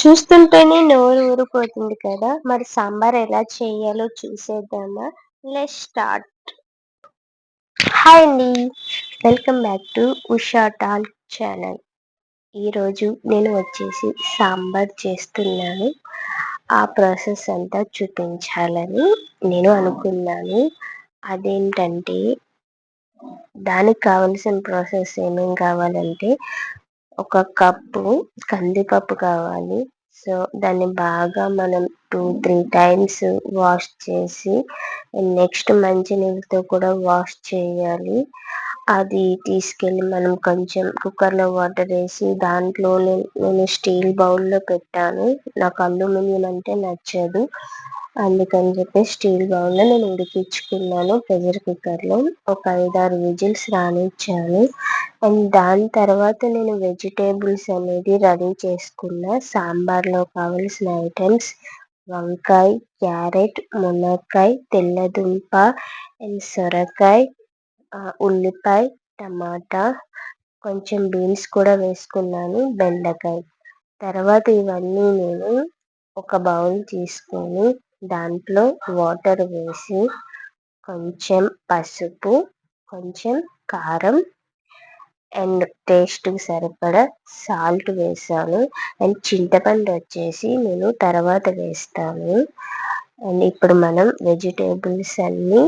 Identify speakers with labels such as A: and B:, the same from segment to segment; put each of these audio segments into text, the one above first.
A: చూస్తుంటేనే నోరు ఊరిపోతుంది కదా. మరి సాంబార్ ఎలా చేయాలో చూసేద్దామా? లెట్ స్టార్ట్ హాయ్ అండి. వెల్కమ్ బ్యాక్ టు ఉషా టాల్ ఛానల్ ఈరోజు నేను వచ్చేసి సాంబార్ చేస్తున్నాను. ఆ ప్రాసెస్ అంతా చూపించాలని నేను అనుకున్నాను. అదేంటంటే దానికి కావలసిన ప్రాసెస్ ఏమేమి కావాలంటే ఒక కప్పు కందిపప్పు కావాలి. సో దాన్ని బాగా మనం టూ త్రీ టైమ్స్ వాష్ చేసి నెక్స్ట్ మంచి నీళ్ళతో కూడా వాష్ చేయాలి. అది తీసుకెళ్ళి మనం కొంచెం కుక్కర్లో వాటర్ వేసి దాంట్లో నేను స్టీల్ బౌల్లో పెట్టాను. నాకు అల్యూమినియం అంటే నచ్చదు. అందుకని చెప్పి స్టీల్ బౌల్లో నేను ఉడికించుకున్నాను ప్రెషర్ కుక్కర్లో ఒక ఐదారు విజిల్స్ రానిచ్చాను. అండ్ దాని తర్వాత నేను వెజిటేబుల్స్ అనేది రెడీ చేసుకున్న. సాంబార్లో కావలసిన ఐటమ్స్ వంకాయ క్యారెట్ మునక్కాయ తెల్లదుంప అండ్ సొరకాయ ఉల్లిపాయ టమాటా కొంచెం బీన్స్ కూడా వేసుకున్నాను బెండకాయ. తర్వాత ఇవన్నీ నేను ఒక బౌల్ తీసుకొని దాంట్లో వాటర్ వేసి కొంచెం పసుపు కొంచెం కారం అండ్ టేస్ట్కి సరిపడా సాల్ట్ వేసాను. అండ్ చింతపండు వచ్చేసి నేను తర్వాత వేస్తాను. అండ్ ఇప్పుడు మనం వెజిటేబుల్స్ అన్నీ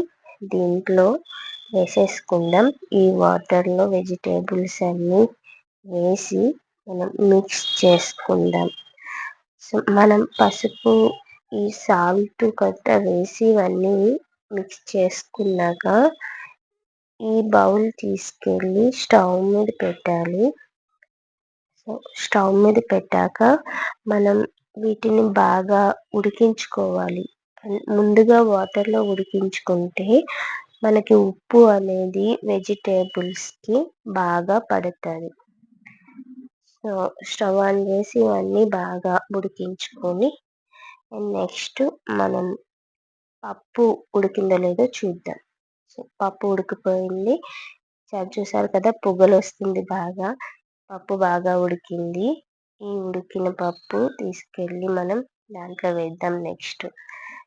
A: దీంట్లో వేసేసుకుందాం. ఈ వాటర్లో వెజిటేబుల్స్ అన్నీ వేసి మనం మిక్స్ చేసుకుందాం. సో మనం పసుపు ఈ సాల్ట్ కొంత వేసి ఇవన్నీ మిక్స్ చేసుకున్నాక ఈ బౌల్ తీసుకెళ్ళి స్టవ్ మీద పెట్టాలి. సో స్టవ్ మీద పెట్టాక మనం వీటిని బాగా ఉడికించుకోవాలి. ముందుగా వాటర్లో ఉడికించుకుంటే మనకి ఉప్పు అనేది వెజిటేబుల్స్కి బాగా పడుతుంది. సో స్టవ్ ఆన్ చేసి ఇవన్నీ బాగా ఉడికించుకొని నెక్స్ట్ మనం పప్పు ఉడికిందో లేదో చూద్దాం. సో పప్పు ఉడికిపోయింది. చూసారు కదా పొగలు వస్తుంది బాగా. పప్పు బాగా ఉడికింది. ఈ ఉడికిన పప్పు తీసుకెళ్ళి మనం దాంట్లో వేద్దాం నెక్స్ట్.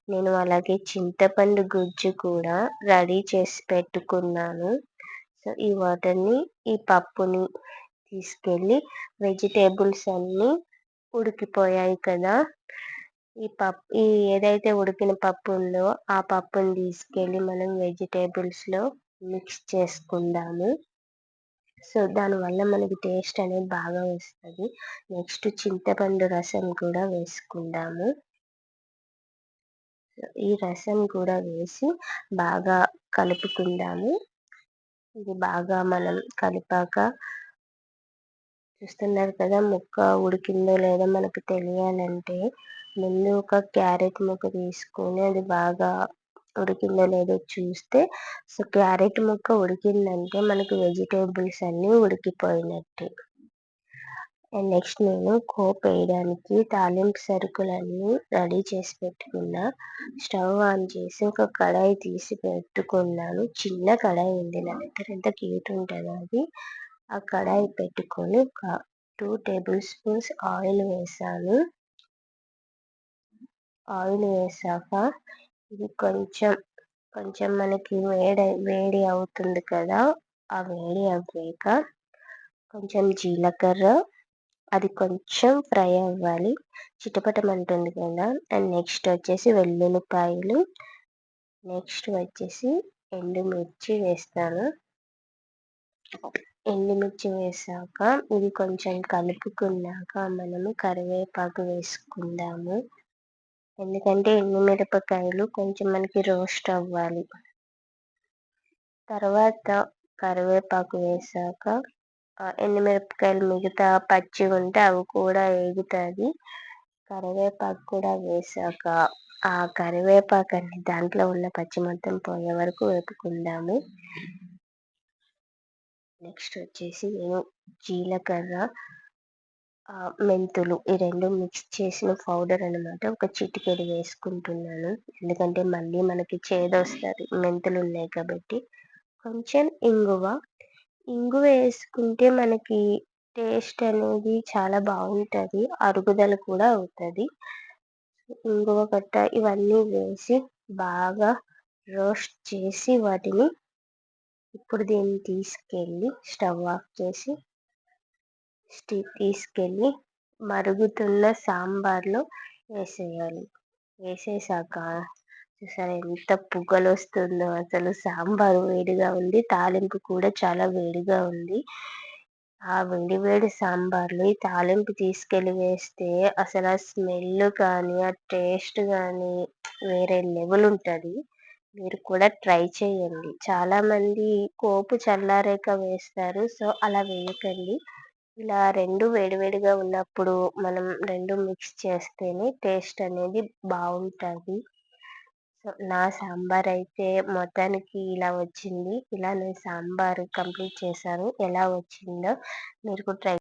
A: నేను అలాగే చింతపండు గుజ్జు కూడా రెడీ చేసి పెట్టుకున్నాను. సో ఈ వాటర్ని ఈ పప్పుని తీసుకెళ్ళి వెజిటేబుల్స్ అన్నీ ఉడికిపోయాయి కదా. ఈ పప్పు ఈ ఏదైతే ఉడికిన పప్పు ఉందో ఆ పప్పుని తీసుకెళ్ళి మనం వెజిటేబుల్స్లో మిక్స్ చేసుకుందాము. సో దానివల్ల మనకి టేస్ట్ అనేది బాగా వస్తుంది. నెక్స్ట్ చింతపండు రసం కూడా వేసుకుందాము. ఈ రసం కూడా వేసి బాగా కలుపుకుందాము. ఇది బాగా మనం కలిపాక చూస్తున్నారు కదా ముక్క ఉడికిందో లేదో మనకు తెలియాలంటే ముందు ఒక క్యారెట్ ముక్క తీసుకొని అది బాగా ఉడికిందో లేదో చూస్తే సో క్యారెట్ ముక్క ఉడికిందంటే మనకు వెజిటేబుల్స్ అన్నీ ఉడికిపోయినట్టే. అండ్ నెక్స్ట్ నేను కోప్ వేయడానికి తాలింపు సరుకులన్నీ రెడీ చేసి పెట్టుకున్నా. స్టవ్ ఆన్ చేసి ఒక కడాయి తీసి పెట్టుకున్నాను. చిన్న కడాయి ఉంది నా దగ్గర ఎంత క్యూట్ ఉంటుందో అది. ఆ కడాయి పెట్టుకొని ఒక టూ టేబుల్ స్పూన్స్ ఆయిల్ వేసాను. ఆయిల్ వేసాక ఇది కొంచెం కొంచెం మనకి వేడి వేడి అవుతుంది కదా ఆ వేడి అవ్వాక కొంచెం జీలకర్ర అది కొంచెం ఫ్రై అవ్వాలి. చిటపటమంటుంది కదా అండ్ నెక్స్ట్ వచ్చేసి వెల్లుల్లిపాయలు. నెక్స్ట్ వచ్చేసి ఎండుమిర్చి వేస్తాను. ఎండుమిర్చి వేసాక ఇది కొంచెం కలుపుకున్నాక మనము కరివేపాకు వేసుకుందాము. ఎందుకంటే ఎండుమిరపకాయలు కొంచెం మనకి రోస్ట్ అవ్వాలి. తర్వాత కరివేపాకు వేసాక ఎండుమిరపకాయలు మిగతా పచ్చి ఉంటే అవి కూడా వేగుతుంది కరివేపాకు కూడా వేసాక ఆ కరివేపాకు అన్ని దాంట్లో ఉన్న పచ్చి మొత్తం పోయే వరకు వేపుకుందాము. నెక్స్ట్ వచ్చేసి నేను జీలకర్ర మెంతులు ఈ రెండు మిక్స్ చేసిన పౌడర్ అనమాట ఒక చిటికెడు వేసుకుంటున్నాను. ఎందుకంటే మళ్ళీ మనకి చేదొస్తుంది. మెంతులు ఉన్నాయి కాబట్టి. కొంచెం ఇంగువ. ఇంగువ వేసుకుంటే మనకి టేస్ట్ అనేది చాలా బాగుంటుంది. అరుగుదల కూడా అవుతుంది. ఇంగువ కట్ట ఇవన్నీ వేసి బాగా రోస్ట్ చేసి వాటిని ఇప్పుడు దీన్ని తీసుకెళ్ళి స్టవ్ ఆఫ్ చేసి తీసుకెళ్ళి మరుగుతున్న సాంబార్లో వేసేయాలి. వేసేసాక చూసారా ఎంత పుగలు వస్తుందో అసలు సాంబారు వేడిగా ఉంది తాలింపు కూడా చాలా వేడిగా ఉంది. ఆ వేడి వేడి సాంబార్లో ఈ తాలింపు తీసుకెళ్ళి వేస్తే అసలు ఆ స్మెల్ కానీ ఆ టేస్ట్ కానీ వేరే లెవెల్ ఉంటుంది. మీరు కూడా ట్రై చేయండి. చాలామంది కోపు చల్లారాక వేస్తారు సో అలా వేయకండి. ఇలా రెండు వేడివేడిగా ఉన్నప్పుడు మనం రెండు మిక్స్ చేస్తేనే టేస్ట్ అనేది బాగుంటుంది. సో నా సాంబార్ అయితే మొత్తానికి ఇలా వచ్చింది. ఇలా నేను సాంబార్ కంప్లీట్ చేశాను. ఎలా వచ్చిందో మీరు కూడా ట్రై